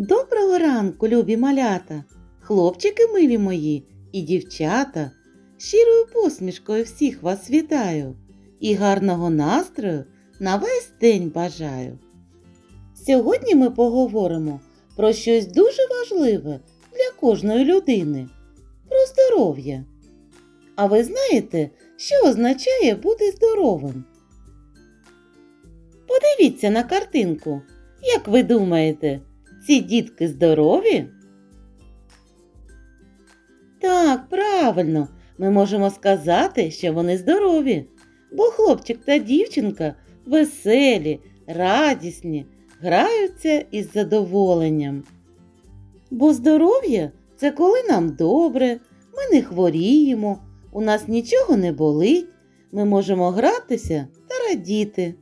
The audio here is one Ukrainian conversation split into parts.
Доброго ранку, любі малята, хлопчики милі мої і дівчата. Щирою посмішкою всіх вас вітаю і гарного настрою на весь день бажаю. Сьогодні ми поговоримо про щось дуже важливе для кожної людини про здоров'я. А ви знаєте, що означає бути здоровим? Подивіться на картинку. Як ви думаєте, ці дітки здорові? Так, правильно, ми можемо сказати, що вони здорові, бо хлопчик та дівчинка веселі, радісні, граються із задоволенням. Бо здоров'я це коли нам добре, ми не хворіємо, у нас нічого не болить, ми можемо гратися та радіти.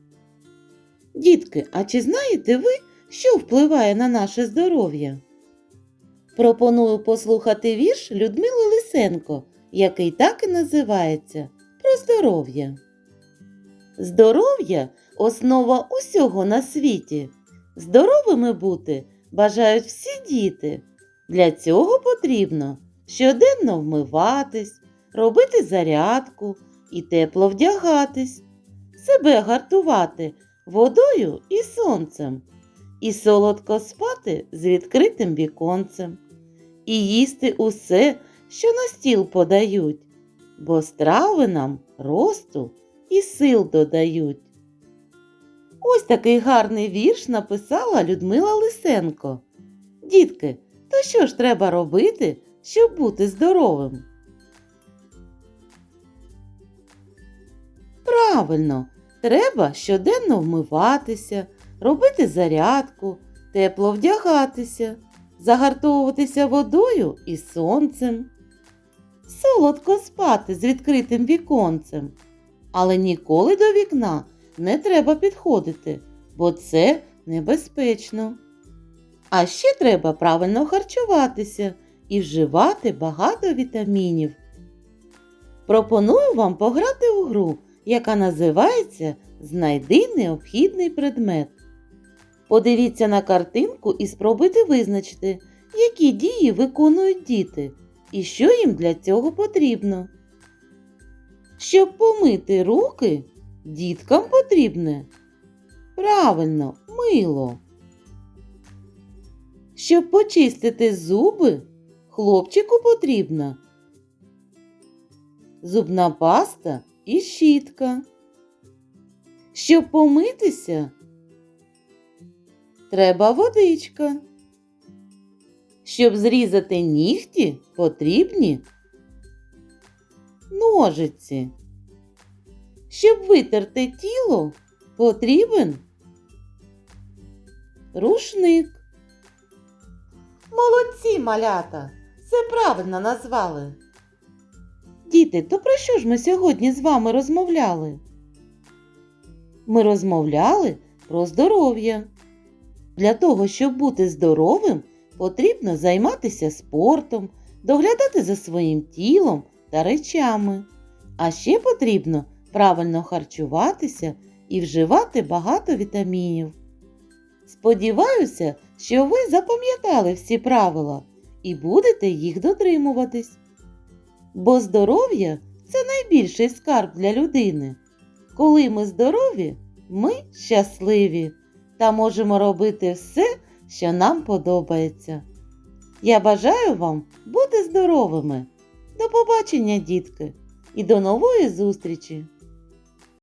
Дітки, а чи знаєте ви, що впливає на наше здоров'я? Пропоную послухати вірш Людмили Лисенко, який так і називається Про здоров'я. Здоров'я основа усього на світі. Здоровими бути бажають всі діти. Для цього потрібно щоденно вмиватись, робити зарядку і тепло вдягатись, себе гартувати водою і сонцем, і солодко спати з відкритим віконцем, і їсти усе, що на стіл подають, бо страви нам росту і сил додають. Ось такий гарний вірш написала Людмила Лисенко. Дітки, то що ж треба робити, щоб бути здоровим? Правильно, треба щоденно вмиватися, робити зарядку, тепло вдягатися, загартовуватися водою і сонцем, солодко спати з відкритим віконцем. Але ніколи до вікна не треба підходити, бо це небезпечно. А ще треба правильно харчуватися і вживати багато вітамінів. Пропоную вам пограти у гру, яка називається Знайди необхідний предмет. Подивіться на картинку і спробуйте визначити, які дії виконують діти і що їм для цього потрібно. Щоб помити руки, діткам потрібне правильно мило. Щоб почистити зуби, хлопчику потрібна зубна паста і щітка. Щоб помитися, треба водичка. Щоб зрізати нігті, потрібні ножиці. Щоб витерти тіло, потрібен рушник. Молодці, малята! Все правильно назвали. Діти, то про що ж ми сьогодні з вами розмовляли? Ми розмовляли про здоров'я. Для того, щоб бути здоровим, потрібно займатися спортом, доглядати за своїм тілом та речами. А ще потрібно правильно харчуватися і вживати багато вітамінів. Сподіваюся, що ви запам'ятали всі правила і будете їх дотримуватись. Бо здоров'я це найбільший скарб для людини. Коли ми здорові, ми щасливі та можемо робити все, що нам подобається. Я бажаю вам бути здоровими. До побачення, дітки, і до нової зустрічі!